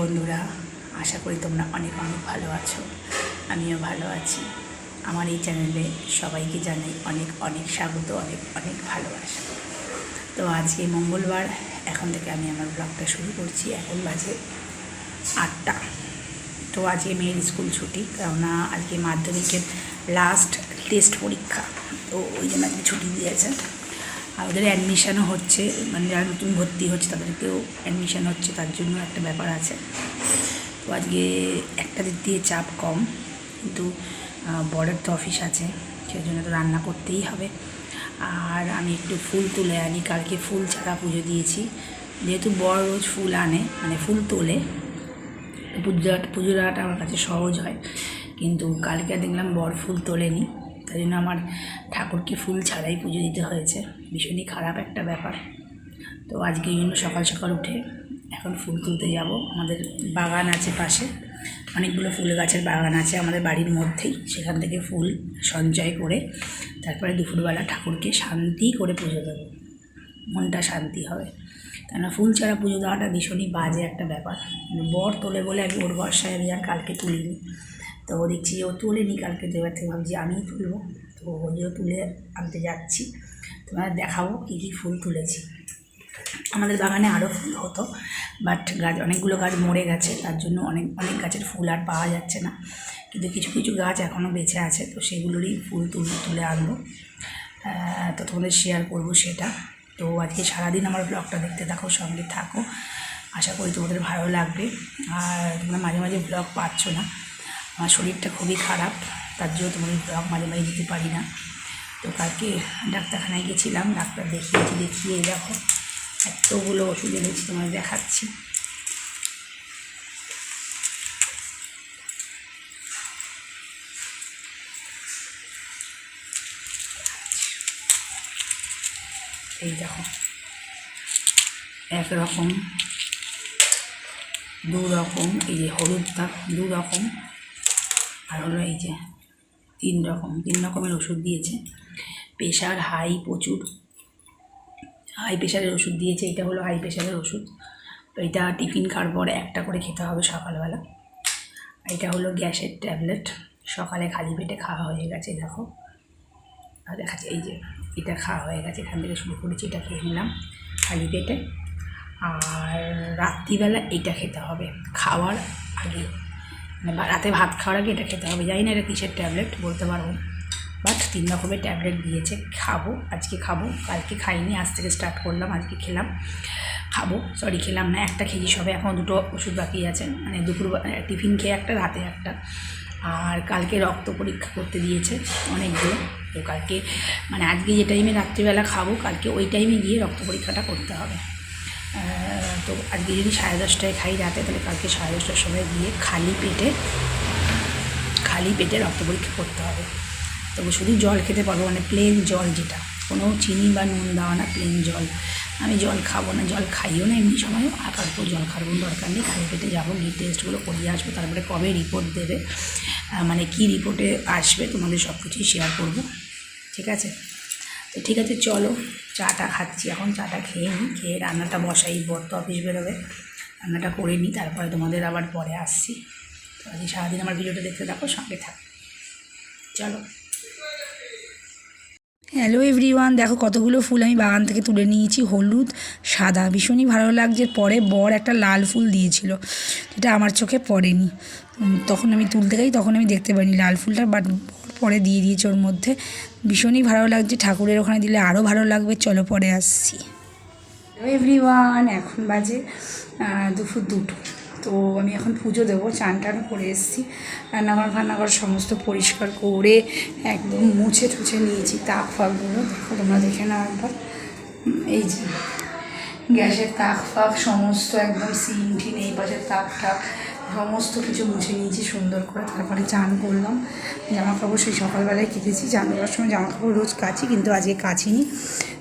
বন্ধুরা, আশা করি তোমরা অনেক অনেক ভালো আছো। আমিও ভালো আছি। আমার এই চ্যানেলে সবাইকে জানাই অনেক অনেক স্বাগত, অনেক অনেক ভালোবাসা। তো আজকে মঙ্গলবার, এখন থেকে আমি আমার ব্লগটা শুরু করছি। এখন বাজে আটটা। তো আজকে মেয়ের স্কুল ছুটি, কেননা আজকে মাধ্যমিকের লাস্ট টেস্ট পরীক্ষা। তো ওই জন্য আজকে ছুটি দিয়েছে। আর ওদের অ্যাডমিশানও হচ্ছে মানে যারা নতুন ভর্তি হচ্ছে তাদেরকেও অ্যাডমিশান হচ্ছে, তার জন্য একটা ব্যাপার আছে। তো আজকে একটা দিক দিয়ে চাপ কম, কিন্তু বর্ডার তো অফিস আছে সেই জন্য তো রান্না করতেই হবে। আর আমি একটু ফুল তুলে আনি, কালকে ফুল ছাড়া পুজো দিয়েছি। যেহেতু বড় রোজ ফুল আনে মানে ফুল তোলে পুজো পুজো দেওয়াটা আমার কাছে সহজ হয়। কিন্তু কালকে দেখলাম বর ফুল তোলেনি। তাই জন্য আমার ঠাকুরকে ফুল ছাড়াই পুজো দিতে হয়েছে। ভীষণই খারাপ একটা ব্যাপার। তো আজকে এই জন্য সকাল সকাল উঠে এখন ফুল তুলতে যাব। আমাদের বাগান আছে পাশে। অনেকগুলো ফুল গাছের বাগান আছে আমাদের বাড়ির মধ্যেই। সেখান থেকে ফুল সঞ্চয় করে তারপরে দুপুরবেলা ঠাকুরকে শান্তি করে পুজো দেবো। মনটা শান্তি হবে। কেননা ফুল ছাড়া পুজো দেওয়াটা ভীষণই বাজে একটা ব্যাপার। বর তোলে বলে আমি ওর বর্ষায় আমি আর কালকে তুলিনি। তো ও দেখছি ও তোলেনি কালকে, তো এবার থেকে ভাবছি আমিই তুলবো। তো ওইও তুলে আনতে যাচ্ছি। তোমার দেখাবো কী কী ফুল তুলেছি। আমাদের বাগানে আরও ফুল হতো, বাট গাছ, অনেকগুলো গাছ মরে গেছে। তার জন্য অনেক অনেক গাছের ফুল আর পাওয়া যাচ্ছে না। কিন্তু কিছু কিছু গাছ এখনও বেঁচে আছে, তো সেগুলোরই ফুল তুলে তুলে আনব। তো তোমাদের শেয়ার করব সেটা। তো আজকে সারাদিন আমার ব্লগটা দেখতে থাকো, সঙ্গে থাকো। আশা করি তোমাদের ভালো লাগবে। আর তোমরা মাঝে মাঝে ব্লগ পাচ্ছ না। আমার শরীরটা খুবই খারাপ, তার জন্য তোমাদের ব্লগ মাঝে মাঝে দিতে পারি না। তো কালকে ডাক্তারখানায় গেছিলাম, ডাক্তার দেখিয়েছি, দেখিয়ে দেখো, এতগুলো ওষুধ এনেছি তোমার দেখাচ্ছি। এই দেখো এক রকম দু রকম এই যে হলুদটা দু রকম আর হলো এই যে তিন রকম, তিন রকমের ওষুধ দিয়েছে। প্রেশার হাই প্রচুর। হাই প্রেশারের ওষুধ দিয়েছে, এটা হলো হাই প্রেশারের ওষুধ। এটা টিফিন খাওয়ার পরে একটা করে খেতে হবে সকালবেলা। এটা হলো গ্যাসের ট্যাবলেট। সকালে খালি পেটে খাওয়া হয়ে গেছে, দেখো। আর দেখাচ্ছে এই যে, এটা খাওয়া হয়ে গেছে, এখান থেকে শুরু করেছি, এটা খেয়ে নিলাম খালি পেটে। আর রাত্রিবেলা এটা খেতে হবে, খাওয়ার আগে। রাতে ভাত খাওয়ার আগে এটা খেতে হবে। জানি না এটা কিসের ট্যাবলেট, বলতে পারব। বাট তিন রকমের ট্যাবলেট দিয়েছে। খাব, আজকে খাব, কালকে খাইনি, আজ থেকে স্টার্ট করলাম, আজকে খেলাম। খাব সরি খেলাম না, একটা খেয়েছি সবে, এখন দুটো ওষুধ বাকি আছে। মানে দুপুর টিফিন খেয়ে একটা, রাতে একটা। আর কালকে রক্ত পরীক্ষা করতে দিয়েছে অনেকগুলো। তো কালকে মানে আজকে যে টাইমে রাত্রিবেলা খাব, কালকে ওই টাইমে গিয়ে রক্ত পরীক্ষাটা করতে হবে। তো আজকে যদি সাড়ে দশটায় খাই রাতে, তাহলে কালকে সাড়ে দশটার সময় গিয়ে খালি পেটে খালি পেটে রক্ত পরীক্ষা করতে হবে। তবু শুধু জল খেতে পারব মানে প্লেন জল যেটা, কোনো চিনি বা নুন দেওয়া না প্লেন জল। আমি জল খাব না, জল খাইও না, এমনি সময় আকার পর জল খাওয়ার কোনো দরকার নেই। খালি পেটে যাব, গিয়ে টেস্টগুলো করিয়ে আসব, তারপরে কবে রিপোর্ট দেবে মানে কী রিপোর্টে আসবে, তোমাদের সব কিছুই শেয়ার করব। ঠিক আছে? তো ঠিক আছে, চলো চাটা খাচ্ছি। এখন চাটা খেয়ে নিই, খেয়ে রান্নাটা বসাই, বর তো অফিস বেরোবে। রান্নাটা করে নিই, তারপরে তোমাদের আবার পরে আসছি। তো আজকে সারাদিন আমার ভিডিওটা দেখতে থাকো, সঙ্গে থাকো। চলো। হ্যালো এভরিওয়ান দেখো কতগুলো ফুল আমি বাগান থেকে তুলে নিয়েছি, হলুদ, সাদা। ভীষণই ভালো লাগছে, পরে বর একটা লাল ফুল দিয়েছিল, যেটা আমার চোখে পড়েনি। তখন আমি তুলতে যাই তখন আমি দেখতে পাইনি লাল ফুলটা বাট পরে দিয়ে দিয়েছে ওর মধ্যে। ভীষণই ভালো লাগছে। ঠাকুরের ওখানে দিলে আরও ভালো লাগবে। চলো পরে আসছি। এভরিওয়ান এখন বাজে দুপুর দুটো। তো আমি এখন পুজো দেবো, চান টান করে এসেছি। রান্নাঘর ফান্নাঘর সমস্ত পরিষ্কার করে একদম মুছে টুছে নিয়েছি। তাক ফাকগুলো দেখো তোমরা দেখে নাও একবার। এই যে গ্যাসের তাক ফাক, সমস্ত একদম সিন টিন, এই পাশের তাক টাক। সমস্ত কিছু মুছে নিয়েছি, সুন্দর করে তারপরে চান করলাম। জামা কাপড় সেই সকালবেলায় কেটেছি, চান করার সময় জামা কাপড় রোজ কাচি, কিন্তু আজকে কাচিনি।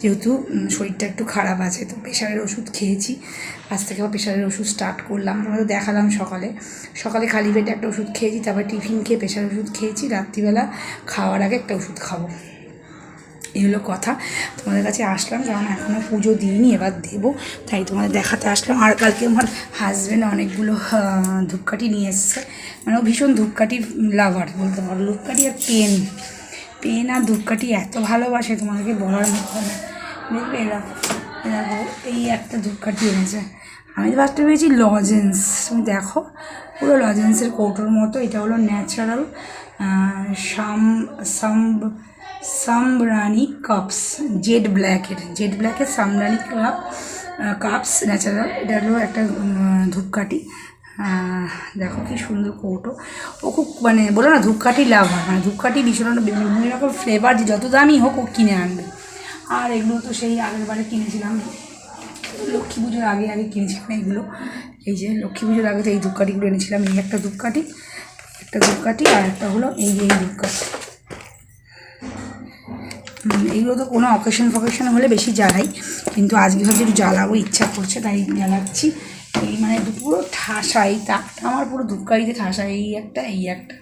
যেহেতু শরীরটা একটু খারাপ আছে, তো প্রেশারের ওষুধ খেয়েছি। আজ থেকে আবার প্রেশারের ওষুধ স্টার্ট করলাম, তোমাদের দেখালাম সকালে। সকালে খালি পেটে একটা ওষুধ খেয়েছি, তারপর টিফিন খেয়ে প্রেশারের ওষুধ খেয়েছি, রাত্রিবেলা খাওয়ার আগে একটা ওষুধ খাব। এই হলো কথা। তোমাদের কাছে আসলাম, কারণ এখনও পুজো দিইনি, এবার দেবো। তাই তোমাদের দেখাতে আসলাম। আর কালকে আমার হাজব্যান্ড অনেকগুলো ধূপকাঠি নিয়ে এসছে। মানে ও ভীষণ ধূপকাঠি লাভার বলতে পারো। ধূপকাঠি আর পেন। পেন আর ধূপকাঠি এত ভালোবাসে তোমাদেরকে বলার মতো না। দেখবে এরা দেখো এই একটা ধূপকাঠি এনেছে। আমি তো ভাবতে পেরেছি লজেন্স তুমি দেখো, পুরো লজেন্সের কৌটোর মতো। এটা হলো ন্যাচারাল সাম সাম্ব সামরানি কাপস, জেড ব্ল্যাকের জেড ব্ল্যাকের সামরানি কাপ কাপস ন্যাচারাল। এটা হলো একটা ধূপকাঠি। দেখো কি সুন্দর কৌটো। ও খুব মানে বলো না, ধূপকাঠি লাভ হয় মানে ধূপকাঠি ভীষণ বিভিন্ন রকম ফ্লেভার যে যত দামই হোক ও কিনে আনবে। আর এগুলো তো সেই আগের বারে কিনেছিলাম। লক্ষ্মী পুজোর আগে আগে কিনেছিলাম এগুলো। এই যে লক্ষ্মী পুজোর আগে তো এই ধূপকাঠিগুলো এনেছিলাম। এই একটা ধূপকাঠি একটা ধূপকাঠি, আর একটা হলো এই এই ধূপকাঠি। এইগুলো তো কোনো অকেশন ফকেশন হলে বেশি জ্বালাই। কিন্তু আজকে ভাবছি একটু জ্বালাবো, ইচ্ছা করছে, তাই জ্বালাচ্ছি। এই মানে পুরো ঠাসা, এই তাকটা আমার পুরো ধূপকাঠিতে ঠাসা, এই একটা এই একটা।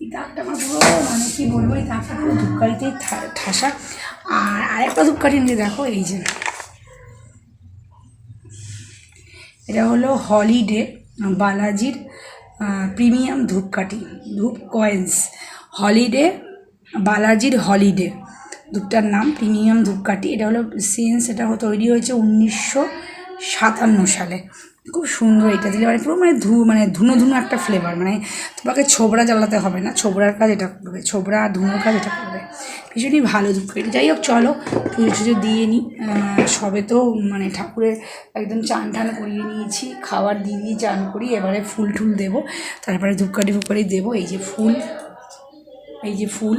এই তাকটা আমার পুরো মানে কী বলব, এই তাকটা পুরো ধূপকাঠিতেই ঠা- ঠাসা। আর আরেকটা ধূপকাঠি নিয়ে দেখো, এই যে। এটা হলো হলিডে বালাজির প্রিমিয়াম ধূপকাঠি ধূপ কয়েন্স হলিডে, বালাজির হলিডে। ধূপটার নাম প্রিমিয়াম ধূপকাঠি এটা হলো সিন্স এটা তৈরি হয়েছে উনিশশো সাতান্ন সালে। খুব সুন্দর এটা দিলে মানে পুরো মানে ধু মানে ধুনো ধুনো একটা ফ্লেভার মানে তোমাকে ছোবড়া জ্বালাতে হবে না, ছোবড়ার কাজ এটা করবে, ছোবড়া আর ধুনোর কাজ এটা করবে। ভীষণই ভালো ধূপকাঠি যাই হোক, চলো, পুজো টুজো দিয়ে নিই সবে তো মানে ঠাকুরের একদম চান টান করিয়ে নিয়েছি, খাবার দিয়ে দিয়ে চান করি, এবারে ফুল টুল দেবো। তারপরে ধূপকাঠি ফুপকাঠি দেবো। এই যে ফুল, এই যে ফুল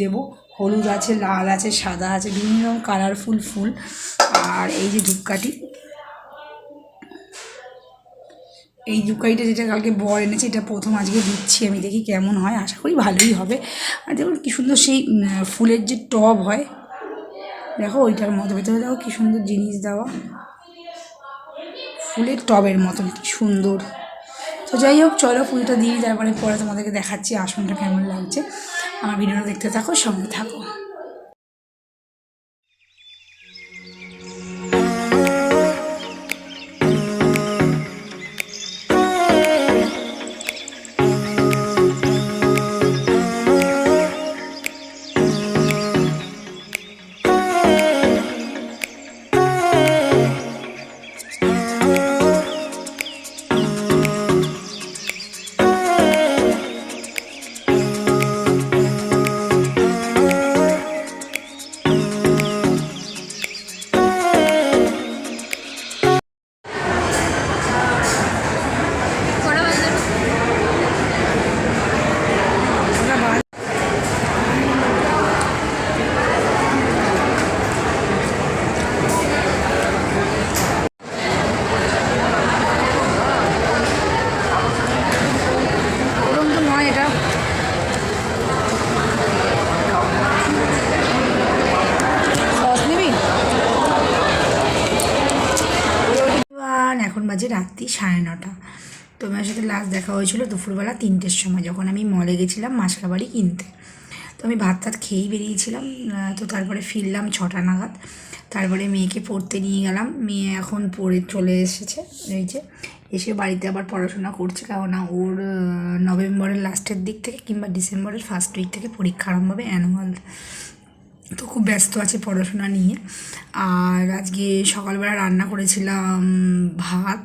দেবো। হলুদ আছে, লাল আছে, সাদা আছে, বিভিন্ন রকম কালারফুল ফুল। আর এই যে ধূপকাঠি। এই ধূপকাঠিটা যেটা কালকে বর এনেছে, এটা প্রথম আজকে দিচ্ছি আমি, দেখি কেমন হয়। আশা করি ভালোই হবে। আর দেখুন কী সুন্দর সেই ফুলের যে টব হয়, দেখো ওইটার মতো। ভেতরে দেখো কী সুন্দর জিনিস দেওয়া। ফুলের টবের মতন, কি সুন্দর। তো যাই হোক, চলো পুজোটা দিই, তারপরে পরে তোমাদেরকে দেখাচ্ছি আসনটা কেমন লাগছে। আমার ভিডিওটা দেখতে থাকো সঙ্গে থাকো। রাত্রি সাড়ে নটা। তোমার সাথে লাস্ট দেখা হয়েছিল দুপুরবেলা তিনটের সময়, যখন আমি মলে গেছিলাম মাসকাবাড়ি কিনতে। তো আমি ভাত টাত খেয়েই বেরিয়েছিলাম তো তারপরে ফিরলাম ছটা নাগাদ। তারপরে মেয়েকে পড়তে নিয়ে গেলাম, মেয়ে এখন পড়ে চলে এসেছে, এই যে এসে বাড়িতে আবার পড়াশোনা করছে, কেননা ওর নভেম্বরের লাস্টের দিক থেকে কিংবা ডিসেম্বরের ফার্স্ট উইক থেকে পরীক্ষা আরম্ভ হবে অ্যানুয়াল তো খুব ব্যস্ত আছে পড়াশোনা নিয়ে। আর আজকে সকালবেলা রান্না করেছিলাম ভাত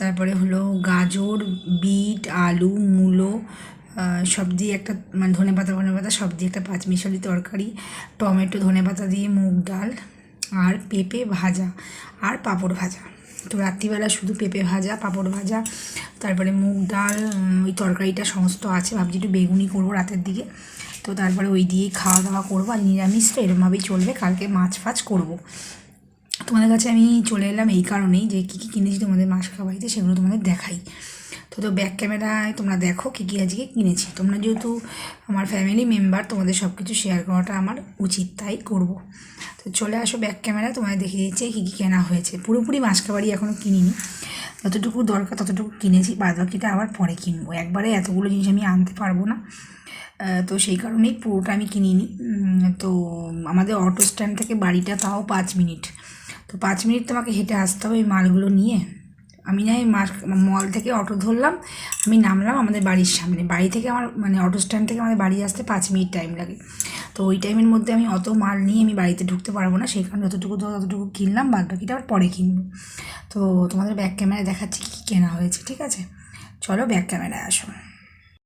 তারপরে হলো গাজর, বিট, আলু, মূলো সব দিয়ে একটা মানে ধনে পাতা ধনে পাতা, সব দিয়ে একটা পাঁচমিশালি তরকারি, টমেটো, ধনে পাতা দিয়ে মুগ ডাল, আর পেঁপে ভাজা, আর পাঁপড় ভাজা। তো রাত্রিবেলা শুধু পেঁপে ভাজা, পাঁপড় ভাজা, তারপরে মুগ ডাল ওই তরকারিটা সমস্ত আছে, ভাবছি একটু বেগুনি করব রাতের দিকে। তো তারপরে ওই দিয়েই খাওয়া দাওয়া করব, আর নিরামিষটা এরমভাবেই চলবে, কালকে মাছ ফাছ করব। তোমাদের কাছে আমি চলে এলাম এই কারণেই যে কী কী কিনেছি তোমাদের মাস বাড়িতে সেগুলো তোমাদের দেখাই। তো তো ব্যাক ক্যামেরায় তোমরা দেখো কী কী আজকে কিনেছি। তোমরা যেহেতু আমার ফ্যামিলি মেম্বার তোমাদের সব কিছু শেয়ার করাটা আমার উচিত, তাই করব। তো চলে আসো ব্যাক ক্যামেরা তোমাদের দেখিয়ে দিচ্ছে কী কী কেনা হয়েছে। পুরোপুরি মাসকাবাড়ি এখনও কিনিনি। যতটুকু দরকার ততটুকু কিনেছি বাদ বাকিটা আবার পরে কিনবো। একবারে এতগুলো জিনিস আমি আনতে পারব না। তো সেই কারণেই পুরোটা আমি কিনিনি। তো আমাদের অটো স্ট্যান্ড থেকে বাড়িটা তাও পাঁচ মিনিট। তো পাঁচ মিনিট তোমাকে হেঁটে আসতে হবে এই মালগুলো নিয়ে। আমি নাই মার মল থেকে অটো ধরলাম, আমি নামলাম আমাদের বাড়ির সামনে। বাড়ি থেকে আমার মানে অটো স্ট্যান্ড থেকে আমাদের বাড়ি আসতে পাঁচ মিনিট টাইম লাগে। তো ওই টাইমের মধ্যে আমি অত মাল নিয়ে আমি বাড়িতে ঢুকতে পারব না, সেই কারণে যতটুকু তো ততটুকু কিনলাম বাদ বাকিটা আবার পরে কিনবো। তো তোমাদের ব্যাক ক্যামেরায় দেখাচ্ছি কী কেনা হয়েছে, ঠিক আছে? চলো ব্যাক ক্যামেরায় আসো।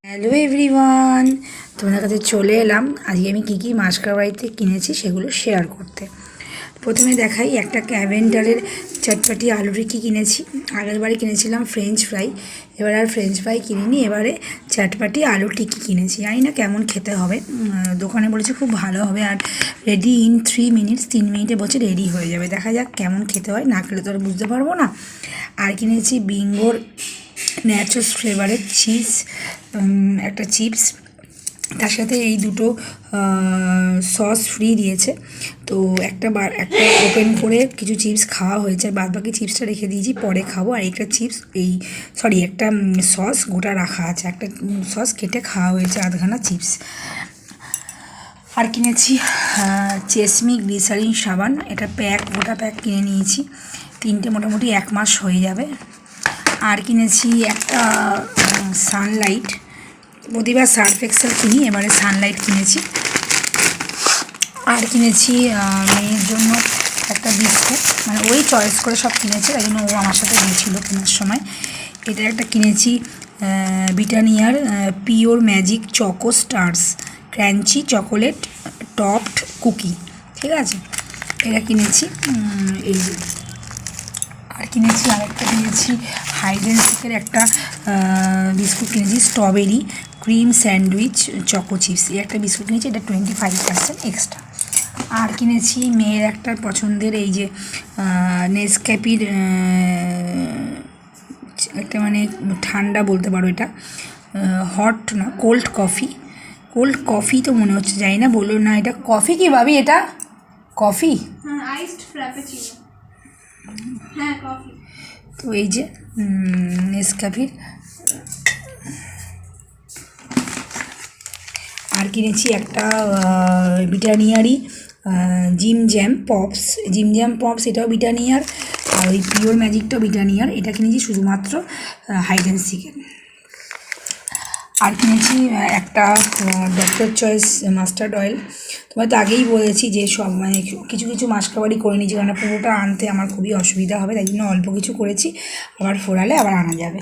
হ্যালো এভরিওয়ান তোমাদের কাছে চলে এলাম। আজকে আমি কী কী মাসকার বাড়িতে কিনেছি সেগুলো শেয়ার করতে। প্রথমে দেখাই একটা ক্যাভেন্ডারের চটপটি আলু টিকি কিনেছি। আগের বারে কিনেছিলাম ফ্রেঞ্চ ফ্রাই এবার আর ফ্রেঞ্চ ফ্রাই কিনিনি, এবারে চটপটি আলু টিকি কিনেছি। জানি না কেমন খেতে হবে। দোকানে বলেছে খুব ভালো হবে আর রেডি ইন থ্রি মিনিটস তিন মিনিটে বলছে রেডি হয়ে যাবে। দেখা যাক কেমন খেতে হয়। না খেলে তো আর বুঝতে পারব না। আর কিনেছি বিঙ্গোর ন্যাচোস ফ্লেভারের চিজ একটা চিপস তার সাথে এই দুটো সস ফ্রি দিয়েছে। তো একটা বার, একটা ওপেন করে কিছু চিপস খাওয়া হয়েছে। আর বাদ বাকি চিপসটা রেখে দিয়েছি, পরে খাব। আর একটা চিপস এই সরি একটা সস গোটা রাখা আছে। একটা সস কেটে খাওয়া হয়েছে আধখানা চিপস আর কিনেছি চেসমি গ্লিসারিন সাবান। এটা প্যাক গোটা প্যাক কিনে নিয়েছি। তিনটে মোটামুটি এক মাস হয়ে যাবে। আর কিনেছি একটা সানলাইট প্রতিবার সার্ফ এক্সেল কিনি, এবারে সানলাইট কিনেছি। আর কিনেছি মেয়ের জন্য একটা বিস্কুট। মানে ওই চয়েস করে সব কিনেছে, তাই জন্য ও আমার সাথে গিয়েছিল কেনার সময়। এটা একটা কিনেছি ব্রিটানিয়ার pure magic choco stars. Crunchy chocolate topped cookie, ঠিক আছে? এটা কিনেছি এই আর কিনেছি, আরেকটা কিনেছি হাইডেন্সিকের একটা বিস্কুট কিনেছি, strawberry. Cream sandwich choco chips এই একটা বিস্কুট কিনেছি এটা টোয়েন্টি ফাইভ পার্সেন্ট এক্সট্রা আর কিনেছি মেয়ের একটা পছন্দের এই যে নেসক্যাপির একটা মানে ঠান্ডা বলতে পারো এটা হট না কোল্ড কফি কোল্ড কফি তো মনে হচ্ছে যাই না বলল না এটা কফি কি ভাবি এটা? কফি হ্যাঁ হ্যাঁ তো এই যে নেসকাফির আর কিনেছি একটা বিটানিয়ারই Jim jam pops. Jim jam pops এটাও বিটানিয়ার আর ওই পিওর ম্যাজিকটাও বিটানিয়ার এটা কিনেছি শুধুমাত্র হাইড অ্যান্ড সিকেন আর কিনেছি একটা ডক্টর চয়েস মাস্টার্ড অয়েল তোমার তো আগেই বলেছি যে সব মানে কিছু কিছু মাসকাবারি করে নিয়েছি কারণ পুরোটা আনতে আমার খুবই অসুবিধা হবে, তাই জন্য অল্প কিছু করেছি। আবার ফোরালে আবার আনা যাবে।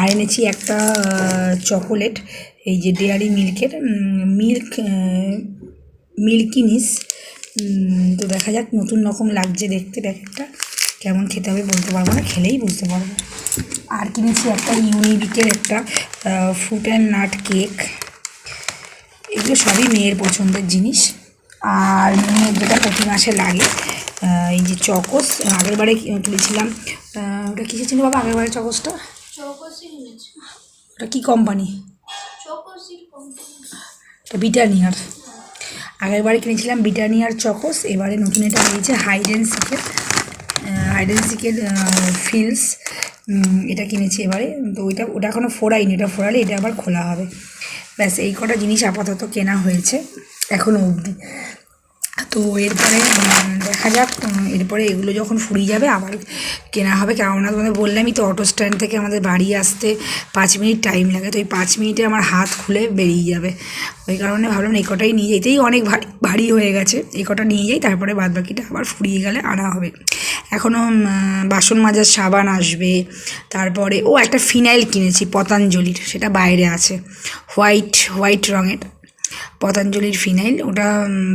আর এনেছি একটা চকোলেট এই যে ডেয়ারি মিল্কের মিল্ক মিল্কিনিস তো দেখা যাক নতুন রকম লাগছে দেখতে প্যাকেটটা। কেমন খেতে হবে বলতে পারব না, খেলেই বুঝতে পারব। আর কিনেছি একটা ইউনিবিকের একটা ফ্রুট অ্যান্ড নাট কেক এগুলো সবই মেয়ের পছন্দের জিনিস। আর মেয়ের যেটা প্রতি মাসে লাগে। এই যে চকোস, আগের বারে তুলেছিলাম ওটা কিসে ছিল বাবা, আগের বারে চকোসটা? ওটা কী কোম্পানি এটা বিটানিয়ার আগের বারে কিনেছিলাম বিটানিয়ার চকোস এবারে নতুন এটা হয়েছে হাইডেন সিকের হাইডেন সিকের ফিলস এটা কিনেছি এবারে। তো ওইটা, ওটা এখনও ফোড়াইনি ওটা ফোড়ালে এটা আবার খোলা হবে। ব্যাস, এই কটা জিনিস আপাতত কেনা হয়েছে এখনও অবধি। তো এরপরে দেখা যাক এরপরে এগুলো যখন ফুরিয়ে যাবে, আবার কেনা হবে। কেননা তোমাদের বললামই তো অটো স্ট্যান্ড থেকে আমাদের বাড়ি আসতে পাঁচ মিনিট টাইম লাগে। তো এই পাঁচ মিনিটে আমার হাত খুলে বেরিয়ে যাবে। ওই কারণে ভাবলাম এই কটাই নিয়ে যেতেই অনেক ভারী ভারী হয়ে গেছে। এই কটা নিয়ে যাই, তারপরে বাদ বাকিটা আবার ফুরিয়ে গেলে আনা হবে। এখনও বাসন মাজার সাবান আসবে। তারপরে, ও একটা ফিনাইল কিনেছি, পতঞ্জলির। সেটা বাইরে আছে। হোয়াইট হোয়াইট রঙের। পতঞ্জলির ফিনাইল ওটা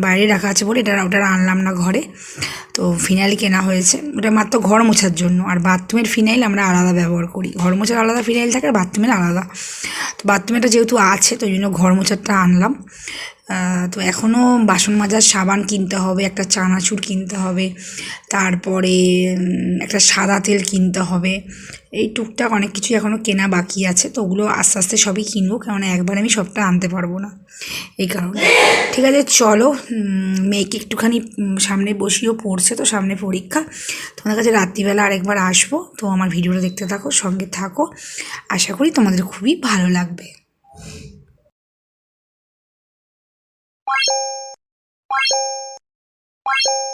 বাইরে রাখা আছে বলে এটা ওটা আনলাম না ঘরে। তো ফিনাইল কেনা হয়েছে। ওটা মাত্র ঘর মোছার জন্য। আর বাথরুমের ফিনাইল আমরা আলাদা ব্যবহার করি। ঘর মোছার আলাদা ফিনাইল থাকে আর বাথরুমের আলাদা। তো বাথরুমেরটা যেহেতু আছে, তো ওই জন্য ঘর মোছারটা আনলাম। তো এখনও বাসন মাজার সাবান কিনতে হবে, একটা চানাচুর কিনতে হবে, তারপরে একটা সাদা তেল কিনতে হবে। এই টুকটাক অনেক কিছু এখনও কেনা বাকি আছে, তো ওগুলো আস্তে আস্তে সবই কিনবো, কেননা একবার আমি সবটা আনতে পারব না, এই কারণে। ঠিক আছে, চলো মেয়েকে একটুখানি সামনে বসিয়েও পড়ছে তো সামনে পরীক্ষা। তোমাদের কাছে রাত্রিবেলা আরেকবার আসব, তো আমার ভিডিওটা দেখতে থাকো, সঙ্গে থাকো। আশা করি তোমাদের খুবই ভালো লাগবে। you